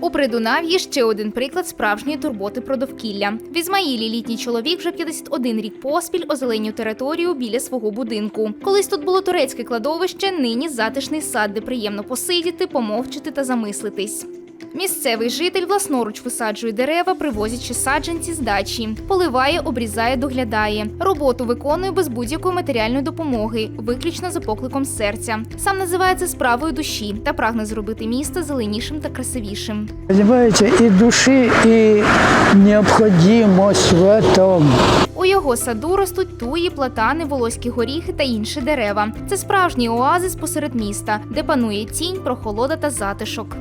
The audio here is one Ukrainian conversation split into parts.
У Придунав'ї ще один приклад справжньої турботи про довкілля. В Ізмаїлі літній чоловік вже 51 рік поспіль озеленів територію біля свого будинку. Колись тут було турецьке кладовище, нині затишний сад, де приємно посидіти, помовчити та замислитись. Місцевий житель власноруч висаджує дерева, привозячи саджанці з дачі, поливає, обрізає, доглядає. Роботу виконує без будь-якої матеріальної допомоги, виключно за покликом серця. Сам називає це справою душі та прагне зробити місто зеленішим та красивішим. Понимаете, и души, и необходимость в этом. У його саду ростуть туї, платани, волоські горіхи та інші дерева. Це справжній оазис посеред міста, де панує тінь, прохолода та затишок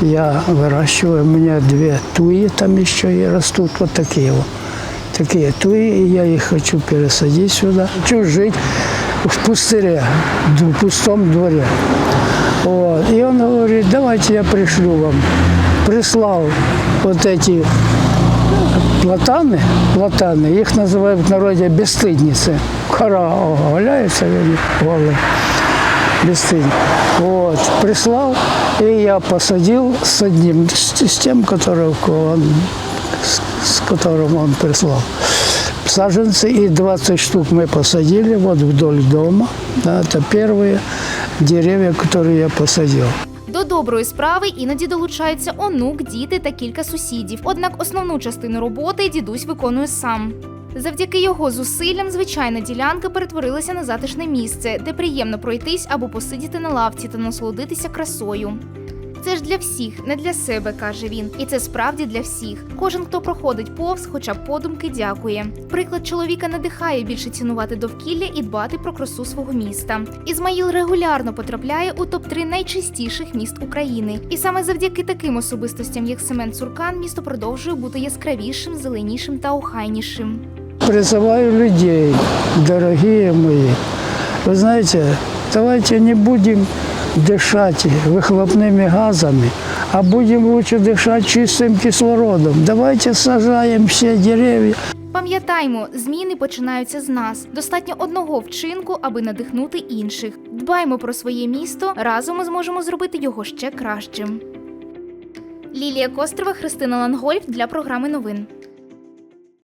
Я выращиваю, у меня две туи там еще и растут вот такие вот. Такие туи, и я их хочу пересадить сюда. Хочу жить в пустыре, в пустом дворе. Вот. И он говорит, давайте я пришлю вам. Прислал вот эти платаны, платаны, их называют в народе бесстыдницы. Кора валяется, они голые бесстыдно. Вот, прислал, и я посадил с одним, с, с тем, которого он, с, с которым он прислал. Саженцы и 20 штук мы посадили вот вдоль дома. Да, это первые деревья, которые я посадил. До доброї справи іноді долучаються онук, діти та кілька сусідів. Однак основну частину роботи дідусь виконує сам. Завдяки його зусиллям звичайна ділянка перетворилася на затишне місце, де приємно пройтись або посидіти на лавці та насолодитися красою. Це ж для всіх, не для себе, каже він. І це справді для всіх. Кожен, хто проходить повз, хоча б подумки дякує. Приклад чоловіка надихає більше цінувати довкілля і дбати про красу свого міста. Ізмаїл регулярно потрапляє у топ-3 найчистіших міст України. І саме завдяки таким особистостям, як Семен Цуркан, місто продовжує бути яскравішим, зеленішим та охайнішим Призываю людей, дорогие мои. Вы знаете, давайте не будем дышать выхлопными газами, а будем лучше дышать чистым кислородом. Давайте сажаем все деревья. Пам'ятаймо, зміни починаються з нас. Достатньо одного вчинку, аби надихнути інших. Дбаймо про своє місто, разом ми зможемо зробити його ще кращим. Лілія Кострова, Христина Лангольф для програми новин.